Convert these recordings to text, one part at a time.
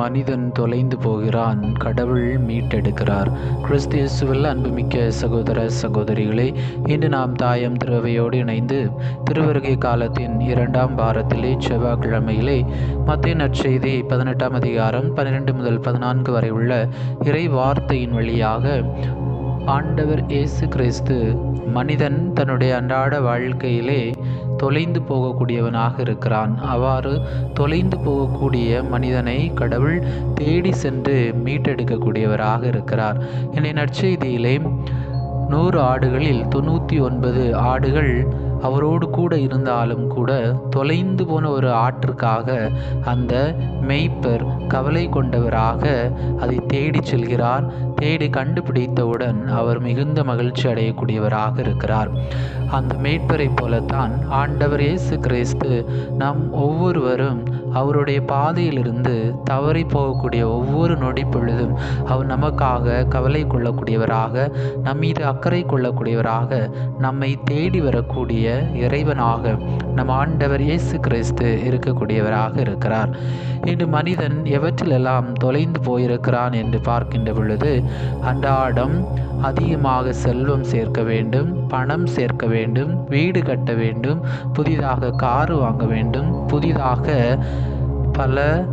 மனிதன் தொலைந்து போகிறான் கடவுள் மீட்டெடுக்கிறார். கிறிஸ்தியசுவில் அன்புமிக்க சகோதர சகோதரிகளே இன்று நாம் தாயம் திருவையோடு இணைந்து திருவருகை காலத்தின் இரண்டாம் வாரத்திலே செவ்வாய்க்கிழமையிலே மத்திய நற்செய்தி பதினெட்டாம் அதிகாரம் பன்னிரெண்டு முதல் பதினான்கு வரை உள்ள இறை வார்த்தையின் வழியாக ஆண்டவர் இயேசு கிறிஸ்து மனிதன் தன்னுடைய அன்றாட வாழ்க்கையிலே தொலைந்து போகக்கூடியவனாக இருக்கிறான். அவ்வாறு தொலைந்து போகக்கூடிய மனிதனை கடவுள் தேடி சென்று மீட்டெடுக்கக்கூடியவராக இருக்கிறார். என்னை நற்செய்தியிலே நூறு ஆடுகளில் தொண்ணூற்றி ஒன்பது ஆடுகள் அவரோடு கூட இருந்தாலும் கூட தொலைந்து போன ஒரு ஆற்றுக்காக அந்த மெய்ப்பர் கவலை கொண்டவராக அதை தேடிச் செல்கிறார். தேடி கண்டுபிடித்தவுடன் அவர் மிகுந்த மகிழ்ச்சி அடையக்கூடியவராக இருக்கிறார். அந்த மேய்ப்பரை போலத்தான் ஆண்டவர் இயேசு கிறிஸ்து நம் ஒவ்வொருவரும் அவருடைய பாதையிலிருந்து தவறி போகக்கூடிய ஒவ்வொரு நொடி பொழுதும் அவர் நமக்காக கவலை கொள்ளக்கூடியவராக நம் மீது அக்கறை கொள்ளக்கூடியவராக நம்மை தேடி வரக்கூடிய இறைவனாக நம் ஆண்டவர் இயேசு கிறிஸ்து இருக்கக்கூடியவராக இருக்கிறார். இன்று மனிதன் எவற்றிலெல்லாம் தொலைந்து போயிருக்கிறான் என்று பார்க்கின்ற பொழுது அன்றாடம் அதிகமாக செல்வம் சேர்க்க வேண்டும் பணம் சேர்க்க வேண்டும் வீடு கட்ட வேண்டும் புதிதாக காரு வாங்க வேண்டும் புதிதாக பல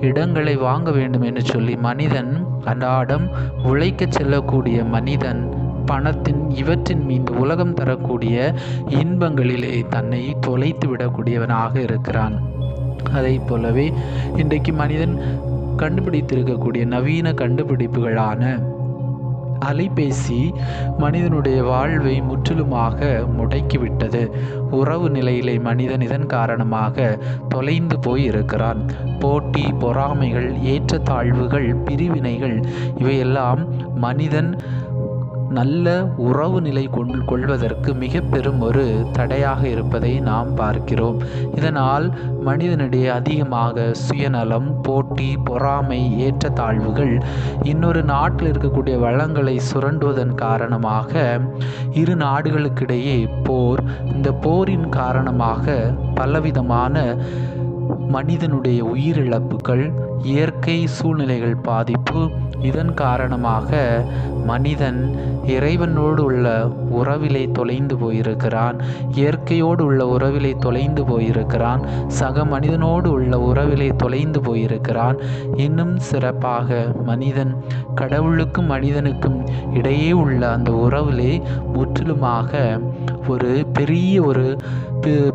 இடங்களை வாங்க வேண்டும் என்று சொல்லி மனிதன் அன்றாடம் உழைக்கச் செல்லக்கூடிய மனிதன் பணத்தின் இவற்றின் மீது உலகம் தரக்கூடிய இன்பங்களிலே தன்னை தொலைத்து விடக்கூடியவனாக இருக்கிறான். அதை போலவே இன்றைக்கு மனிதன் கண்டுபிடித்திருக்கக்கூடிய நவீன கண்டுபிடிப்புகளான அலைபேசி மனிதனுடைய வாழ்வை முற்றிலுமாக முடக்கிவிட்டது. உறவு நிலையிலே மனிதன் இதன் காரணமாக தொலைந்து போய் இருக்கிறான் போட்டி பொறாமைகள் ஏற்றத்தாழ்வுகள் பிரிவினைகள் இவையெல்லாம் மனிதன் நல்ல உறவு நிலை கொண்டு கொள்வதற்கு மிக பெரும் ஒரு தடையாக இருப்பதை நாம் பார்க்கிறோம். இதனால் மனிதனிடையே அதிகமாக சுயநலம் போட்டி பொறாமை ஏற்றத்தாழ்வுகள் இன்னொரு நாட்டில் இருக்கக்கூடிய வளங்களை சுரண்டுவதன் காரணமாக இரு நாடுகளுக்கிடையே போர் இந்த போரின் காரணமாக பலவிதமான மனிதனுடைய உயிரிழப்புகள் இயற்கை சூழ்நிலைகள் பாதிப்பு இதன் காரணமாக மனிதன் இறைவனோடு உள்ள உறவிலை தொலைந்து போயிருக்கிறான். இயற்கையோடு உள்ள உறவிலை தொலைந்து போயிருக்கிறான். சக மனிதனோடு உள்ள உறவிலை தொலைந்து போயிருக்கிறான். இன்னும் சிறப்பாக மனிதன் கடவுளுக்கும் மனிதனுக்கும் இடையே உள்ள அந்த உறவிலே முற்றிலுமாக ஒரு பெரிய ஒரு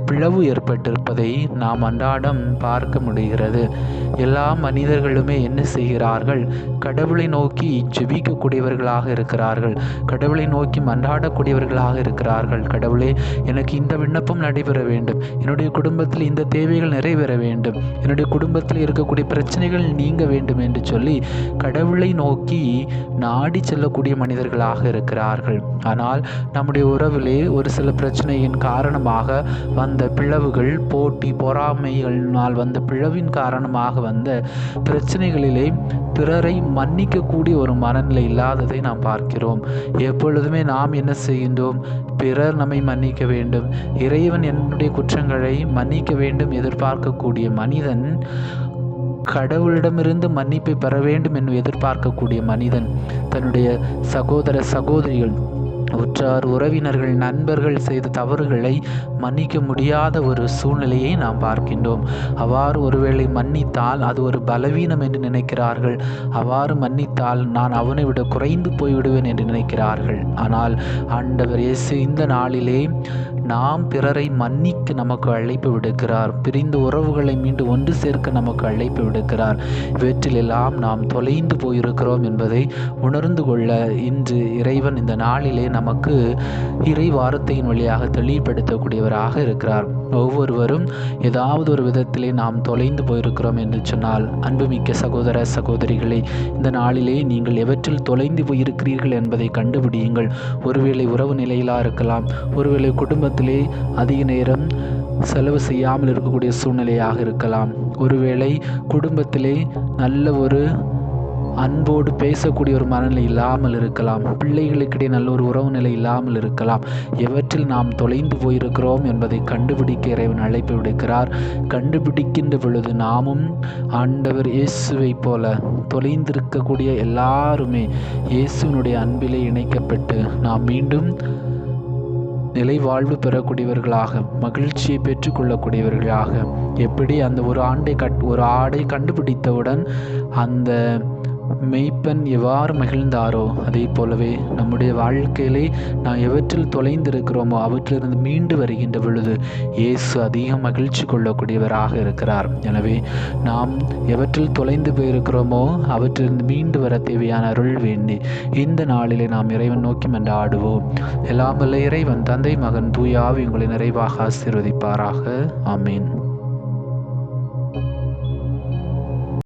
பிளவு ஏற்பட்டிருப்பதை நாம் அன்றாடம் பார்க்க முடிகிறது. எல்லா மனிதர்களுமே என்ன செய்கிறார்கள்? கடவுளை நோக்கி ஜெபிக்கக்கூடியவர்களாக இருக்கிறார்கள். கடவுளை நோக்கி மன்றாடக்கூடியவர்களாக இருக்கிறார்கள். கடவுளே எனக்கு இந்த விண்ணப்பம் நடைபெற வேண்டும். என்னுடைய குடும்பத்தில் இந்த தேவைகள் நிறைவேற வேண்டும். என்னுடைய குடும்பத்தில் இருக்கக்கூடிய பிரச்சனைகள் நீங்க வேண்டும் என்று சொல்லி கடவுளை நோக்கி நாடி செல்லக்கூடிய மனிதர்களாக இருக்கிறார்கள். ஆனால் நம்முடைய உறவிலே ஒரு சில பிரச்சனையின் காரணமாக வந்த பிளவுகள் போட்டி பொறாமைகளினால் வந்த பிளவின் காரணமாக வந்த பிரச்சனைகளிலே பிறரை மன்னிக்கக்கூடிய ஒரு மனநிலை இல்லாததை நாம் பார்க்கிறோம். எப்பொழுதுமே நாம் என்ன செய்கின்றோம்? பிறர் நம்மை மன்னிக்க வேண்டும். இறைவன் என்னுடைய குற்றங்களை மன்னிக்க வேண்டும் எதிர்பார்க்கக்கூடிய மனிதன் கடவுளிடமிருந்து மன்னிப்பை பெற வேண்டும் என்று எதிர்பார்க்கக்கூடிய மனிதன் தன்னுடைய சகோதர சகோதரிகள். உற்றார் உறவினர்கள் நண்பர்கள் செய்த தவறுகளை மன்னிக்க முடியாத ஒரு சூழ்நிலையை நாம் பார்க்கின்றோம். அவ்வாறு ஒருவேளை மன்னித்தால் அது ஒரு பலவீனம் என்று நினைக்கிறார்கள். அவ்வாறு மன்னித்தால் நான் அவனை விட குறைந்து போய்விடுவேன் என்று நினைக்கிறார்கள். ஆனால் ஆண்டவர் இயேசு இந்த நாளிலே நாம் பிறரை மன்னிக்க நமக்கு அழைப்பு விடுக்கிறார். பிரிந்த உறவுகளை மீண்டும் ஒன்று சேர்க்க நமக்கு அழைப்பு விடுக்கிறார். இவற்றிலெல்லாம் நாம் தொலைந்து போயிருக்கிறோம் என்பதை உணர்ந்து கொள்ள இன்று இறைவன் இந்த நாளிலே நமக்கு இறை வார்த்தையின் வழியாக தெளிவுபடுத்தக்கூடியவராக இருக்கிறார். ஒவ்வொருவரும் ஏதாவது ஒரு விதத்திலே நாம் தொலைந்து போயிருக்கிறோம் என்று சொன்னால் அன்புமிக்க சகோதர சகோதரிகளை இந்த நாளிலே நீங்கள் எவற்றில் தொலைந்து போயிருக்கிறீர்கள் என்பதை கண்டுபிடியுங்கள். ஒருவேளை உறவு நிலையிலாக இருக்கலாம். ஒருவேளை குடும்பத்திலே அதிக நேரம் செலவு செய்யாமல் இருக்கக்கூடிய சூழ்நிலையாக இருக்கலாம். ஒருவேளை குடும்பத்திலே நல்ல ஒரு அன்போடு பேசக்கூடிய ஒரு மனநிலை இல்லாமல் இருக்கலாம். பிள்ளைகளுக்கிடையே நல்ல ஒரு உறவு நிலை இல்லாமல் இருக்கலாம். எவற்றில் நாம் தொலைந்து போயிருக்கிறோம் என்பதை கண்டுபிடிக்க இறைவன் அழைப்பு விடுக்கிறார். கண்டுபிடிக்கின்ற பொழுது நாமும் ஆண்டவர் இயேசுவை போல தொலைந்திருக்கக்கூடிய எல்லாருமே இயேசுவினுடைய அன்பிலே இணைக்கப்பட்டு நாம் மீண்டும் நிலை வாழ்வு பெறக்கூடியவர்களாக மகிழ்ச்சியை பெற்றுக்கொள்ளக்கூடியவர்களாக. எப்படி அந்த ஒரு ஆண்டை கட் ஒரு ஆடை கண்டுபிடித்தவுடன் அந்த மெய்ப்பெண் எவ்வாறு மகிழ்ந்தாரோ அதே போலவே நம்முடைய வாழ்க்கையிலே நாம் எவற்றில் தொலைந்திருக்கிறோமோ அவற்றிலிருந்து மீண்டு வருகின்ற பொழுது இயேசு அதிக மகிழ்ச்சி கொள்ளக்கூடியவராக இருக்கிறார். எனவே நாம் எவற்றில் தொலைந்து போயிருக்கிறோமோ அவற்றிலிருந்து மீண்டு வர தேவையான அருள் வேண்டி இந்த நாளிலே நாம் இறைவன் நோக்கி மன்றாடுவோம். எல்லாம் வல்ல இறைவன் தந்தை மகன் தூயாவி உங்களை நிறைவாக ஆசீர்வதிப்பாராக. ஆமீன்.